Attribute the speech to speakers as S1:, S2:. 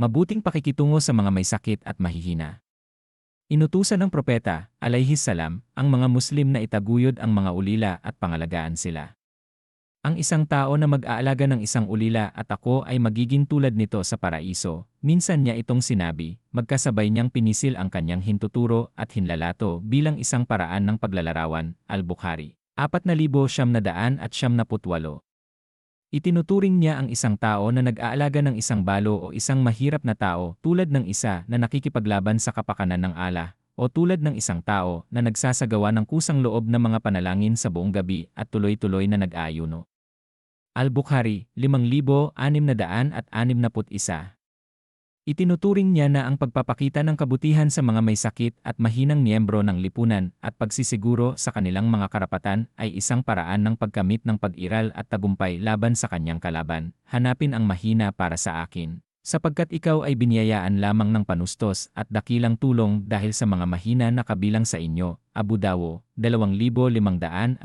S1: mabuting pakikitungo sa mga may sakit at mahihina. Inutusan ng propeta, alayhis salam, ang mga Muslim na itaguyod ang mga ulila at pangalagaan sila. Ang isang tao na mag-aalaga ng isang ulila at ako ay magiging tulad nito sa paraiso. Minsan niya itong sinabi, magkasabay niyang pinisil ang kanyang hintuturo at hinlalato bilang isang paraan ng paglalarawan, Al-Bukhari. 4,900 at 78. Itinuturing niya ang isang tao na nag-aalaga ng isang balo o isang mahirap na tao tulad ng isa na nakikipaglaban sa kapakanan ng ala, o tulad ng isang tao na nagsasagawa ng kusang loob ng mga panalangin sa buong gabi at tuloy-tuloy na nag-aayuno. Al-Bukhari, 5,661. Itinuturing niya na ang pagpapakita ng kabutihan sa mga may sakit at mahinang miyembro ng lipunan at pagsisiguro sa kanilang mga karapatan ay isang paraan ng pagkamit ng pag-iral at tagumpay laban sa kanyang kalaban. Hanapin ang mahina para sa akin. Sapagkat ikaw ay biniyayaan lamang ng panustos at dakilang tulong dahil sa mga mahina na kabilang sa inyo. Abu Dawo, 2,574